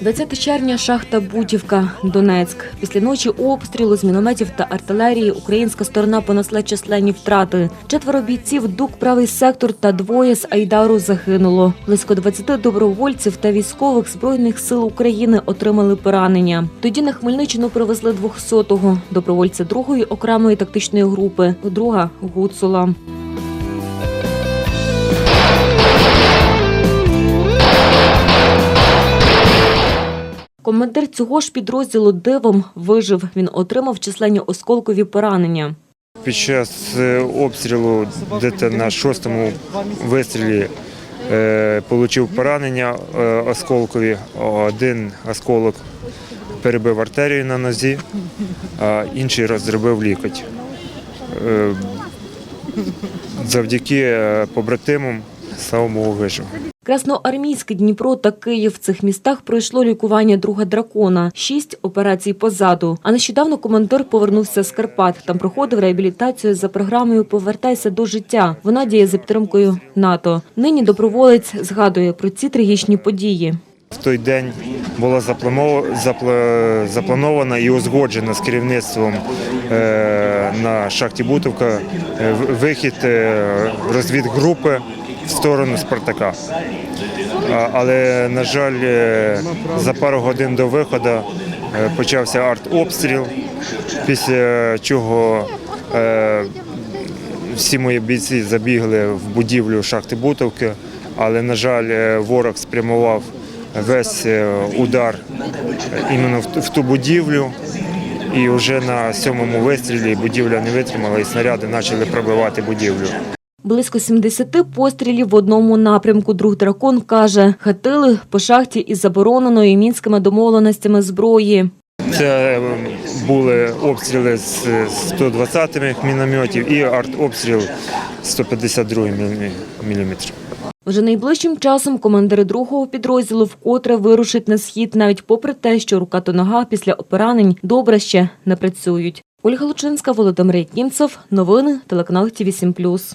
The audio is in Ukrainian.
20 червня, шахта Бутівка, Донецьк. Після ночі обстрілу з мінометів та артилерії українська сторона понесла численні втрати. Четверо бійців ДУК правий сектор та двоє з Айдару загинуло. Близько 20 добровольців та військових збройних сил України отримали поранення. Тоді на Хмельниччину привезли 200-го, добровольця другої окремої тактичної групи, друга Гуцула. Командир цього ж підрозділу дивом вижив. Він отримав численні осколкові поранення. Під час е, обстрілу десь на шостому вистрілі е, отримав поранення е, осколкові. Один осколок перебив артерію на нозі, а інший розробив лікоть. Завдяки побратимам, слава Богу, вижив. Красноармійське Дніпро та Київ в цих містах пройшло лікування друга дракона, шість операцій позаду. А нещодавно командир повернувся з Карпат. Там проходив реабілітацію за програмою Повертайся до життя. Вона діє за підтримкою НАТО. Нині доброволець згадує про ці трагічні події. В той день була запланована і узгоджена з керівництвом е, на шахті Бутовка е, вихід е, розвідгрупи в сторону Спартака. Але, на жаль, е, за пару годин до виходу е, почався артобстріл, після чого е, всі мої бійці забігли в будівлю шахти Бутовки, але, на жаль, ворог спрямував весь удар іменно в ту будівлю. І вже на сьомому вистрілі будівля не витримала, і снаряди почали пробивати будівлю. Близько 70 пострілів в одному напрямку. Друг дракон каже, хатили по шахті із забороненою мінськими домовленостями зброї. Це е, були обстріли з 120-х мінометів і артобстріл 152 мм. Вже найближчим часом командири другого підрозділу вкотре вирушать на схід, навіть попри те, що рука та нога після поранень добре ще не працюють. Ольга Лучинська, Володимир Якімцев. Новини телеканал ТІВІ 7+.